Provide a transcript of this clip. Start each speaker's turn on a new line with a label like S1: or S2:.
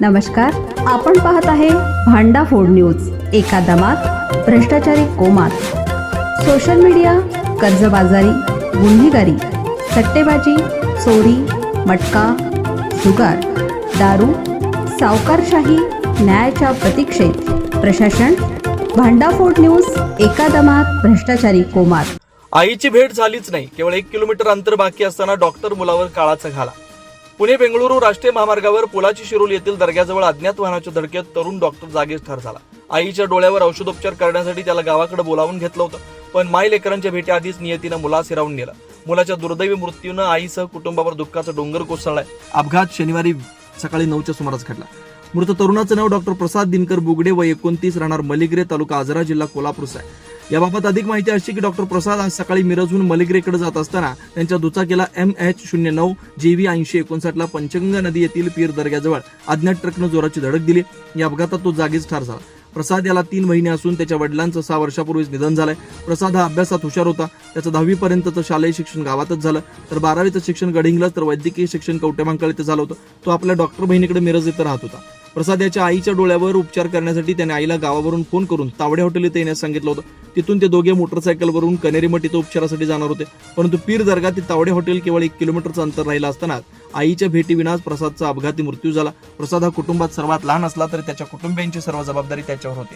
S1: नमस्कार आपण पाहत आहे भांडा फोड न्यूज एका दमात भ्रष्टाचारी कोमात. सोशल मीडिया कर्जबाजारी गुन्हेगारी सट्टेबाजी चोरी मटका जुगार दारू सावकारशाही न्यायाच्या प्रतीक्षेत. प्रशासन भांडाफोड न्यूज एका दमात भ्रष्टाचारी कोमात.
S2: आईची भेट झालीच नाही केवळ एक किलोमीटर अंतर बाकी असताना डॉक्टर मुलावर काळाचा घाला. पुणे बेंगळुरू राष्ट्रीय महामार्गावर पुलाची शिरोल येथील दर्ग्याजवळ अज्ञात वाहनाच्या धडकेत तरुण डॉक्टर जागीच ठार झाला. आईच्या डोळ्यावर औषधोपचार करण्यासाठी त्याला गावाकडे बोलावून घेतलं होतं पण माय लेकरांच्या भेटीआधीच नियतीनं मुलास हिरावून नेलं. मुलाच्या दुर्दैवी मृत्यूनं आईसह कुटुंबावर दुःखाचा डोंगर कोसळलाय. अपघात शनिवारी सकाळी नऊच्या सुमारास घडला. मृत तरुणाचं नाव डॉक्टर प्रसाद दिनकर बुगडे व एकोणतीस राहणार मलिग्रे तालुका आजरा जिल्हा कोल्हापूरचा आहे याबाबत अधिक माहिती अशी की डॉक्टर प्रसाद आज सकाळी मिरजहून मलिग्रेकडे जात असताना त्यांच्या दुचाकीला एम एच शून्य नऊ जे व्ही ऐंशी एकोणसाठला पंचगंगा नदी येथील पीर दर्ग्याजवळ अज्ञात ट्रकनं जोराची धडक दिली. या अपघातात तो जागीच ठार झाला. प्रसाद याला तीन महिने असून त्याच्या वडिलांचं सहा वर्षापूर्वीच निधन झालंय. प्रसाद हा अभ्यासात हुशार होता. त्याचं दहावीपर्यंतचं शालेय शिक्षण गावातच झालं. तर बारावीचं शिक्षण गडिंगला तर वैद्यकीय शिक्षण कवटेमांकळ इथं झालं होतं. तो आपल्या डॉक्टर बहिणीकडे मिरज इथं राहत होता. प्रसाद याच्या आईच्या डोळ्यावर उपचार करण्यासाठी त्याने आईला गावावरून फोन करून तावडे हॉटेल इथे येण्यास सांगितलं होतं. तिथून ते दोघे मोटरसायकलवरून कनेरीमठ इथं उपचारासाठी जाणार होते. परंतु पीर दर्गा ते तावडे हॉटेल केवळ एक किलोमीटरचं अंतर राहिलं असताना आईच्या भेटीविनाच प्रसादचा अपघाती मृत्यू झाला. प्रसाद हा कुटुंबात सर्वात लहान असला तरी त्याच्या कुटुंबियांची सर्व जबाबदारी त्याच्यावर होती.